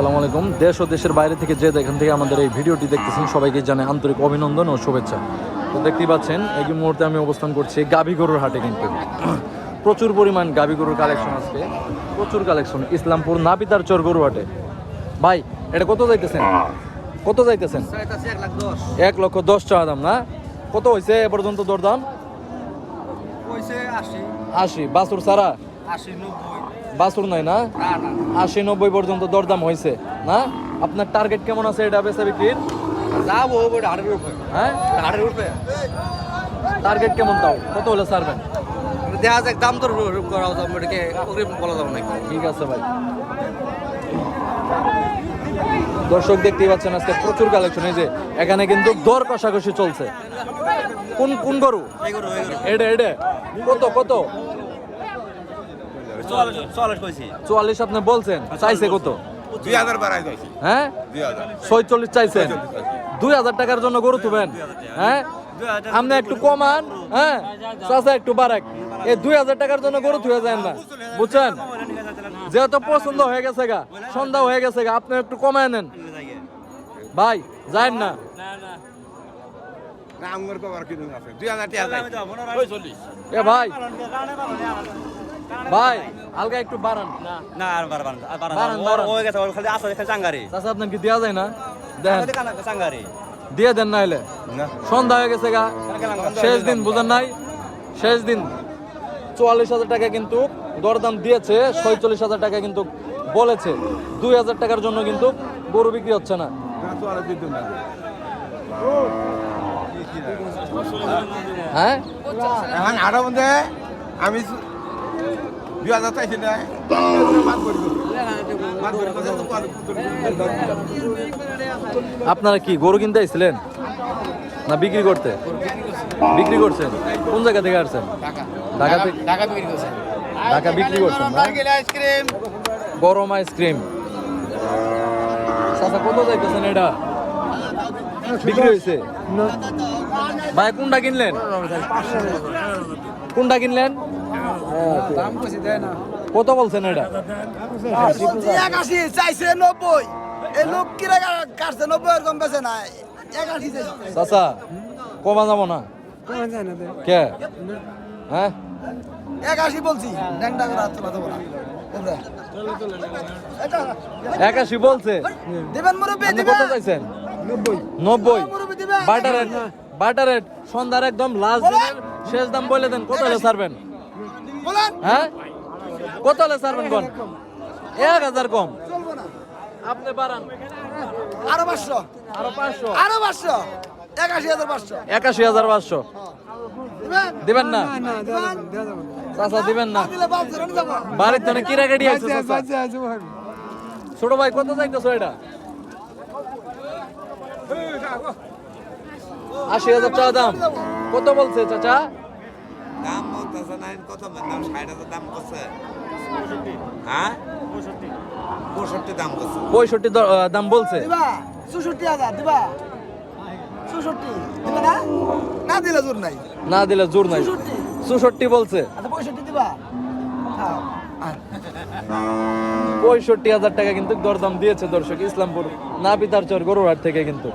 আসসালামু আলাইকুম। দেশ ও দেশের বাইরে থেকে যে যেখান থেকে আমাদের এই ভিডিওটি দেখতেছেন সবাইকে জানাই আন্তরিক অভিনন্দন ও শুভেচ্ছা। তো দেখতেই পাচ্ছেন এই মুহূর্তে আমি অবস্থান করছি গাভী গরুর হাটে কিন্তু। প্রচুর পরিমাণ গাভী গরুর কালেকশন আজকে প্রচুর কালেকশন ইসলামপুর নাপিতার চর গরু হাটে। ভাই এটা কত যাইতেছেন? কত যাইতেছেন? এক লক্ষ দশ টাকা দাম না? কত হয়েছে এ পর্যন্ত দরদাম? আশি। বাসুর সারা বাসুর নাই না? আশি নব্বই পর্যন্ত দরদাম হয়েছে না? আপনার টার্গেট কেমন আছে এটা বেচা বিক্রির? হ্যাঁ? টার্গেট কেমন তাও? কত হলে ছাড়বেন? দেখা যাক দাম তো করা যাবে এটাকে বলা যাবে নাকি? ঠিক আছে ভাই। দর্শক দেখতেই পাচ্ছেন আজকে প্রচুর কালেকশন এই যে এখানে কিন্তু দর কষাকষি চলছে। কোন কোন গরু। এডে এডে। কত কত? চুয়াল্লিশ আপনি বলছেন চাইছে কত? দুই হাজার বাড়াই হ্যাঁ? ছয়চল্লিশ চাইছেন। দুই হাজার টাকার জন্য গরু তুবেন। হ্যাঁ? আপনি একটু কমান হ্যাঁ? চাচা একটু বাড়াক। এই দুই হাজার টাকার জন্য গরু থুয়ে যায় না। বুঝছেন? যেহেতু পছন্দ হয়ে গেছে গা সন্ধ্যা হয়ে গেছে গা আপনি একটু কমায় নেন। ভাই যায়েন না। এ ভাই। ভাই হালকা একটু বাড়ান। না আর আর। হয়ে গেছে ওর খালি আসলে খালি চাঙ্গারি। চাচা আপনার কি দেওয়া যায় না? দেন। চাঙ্গারি? দিয়ে দেন না। এলে সন্ধ্যা হয়ে গেছে গা। শেষ দিন বুঝেন নাই? শেষ দিন। চুয়াল্লিশ হাজার টাকা কিন্তু দরদাম দিয়েছে ছয়চল্লিশ হাজার টাকা কিন্তু বলেছে। দুই হাজার টাকার জন্য কিন্তু গরু বিক্রি হচ্ছে না। হ্যাঁ? এখন আরও মধ্যে আমি দুই হাজার চাইছি না। আপনারা কি গরু কিনতে আইছিলেন? না বিক্রি করতে? বিক্রি করছেন? কোন জায়গা থেকে আসছেন? ঢাকা থেকে? ঢাকা বিক্রি করছেন। না? গরম আইসক্রিম। চাচা কত যাইতেছেন এটা? বিক্রি হয়েছে ভাই কোনটা কিনলেন? কোনটা কিনলেন? কত বলছেন এটা? একাশি চাইছে নব্বই। এই লোক কিরা কাটছে? নব্বই এরকম বেছে না। একাশি চাইছে। চাচা কমা যাব না? কে? হ্যাঁ? একাশি বলছি। ড্যাংটা করে হাত তোলা দেবো না। একাশি বলছে? দিবেন মুরব্বী কত চাইছেন? নব্বই। মুরব্বী দিবেন বাটার রেট বাটার রেট সন্ধ্যার একদম লাস্ট দিনের শেষ দাম বলে দেন কত হলে ছাড়বেন? হ্যাঁ? কত হলে ছাড়বেন কোন এক হাজার কম। আপনি বাড়ান। আরও পাঁচশো। আরও পাঁচশো। আরও পাঁচশো। একাশি হাজার পাঁচশো। একাশি হাজার পাঁচশো। দিবেন? না? চাচা দিবেন না। বাড়ির তো কিরা গাড়ি আছে ছোট ভাই কত চাইতেছো এটা? আশি হাজার টাকা দাম। কত বলছে চাচা? দাম বলতেছে না কত দাম? ষাট হাজার দাম করছে। হ্যাঁ? পঁয়ষট্টি। দাম করছে। পঁয়ষট্টি দাম বলছে। দিবা? চৌষট্টি হাজার দিবা? চৌষট্টি। দিবা না? না দিলে জোর নাই। না দিলে জোর নাই। চৌষট্টি। বলছে। আচ্ছা পঁয়ষট্টি দিবা? পঁয়ষট্টি হাজার টাকা কিন্তু দরদাম দিয়েছে দর্শক ইসলামপুর নাপিতার চর গরুহাট থেকে কিন্তু।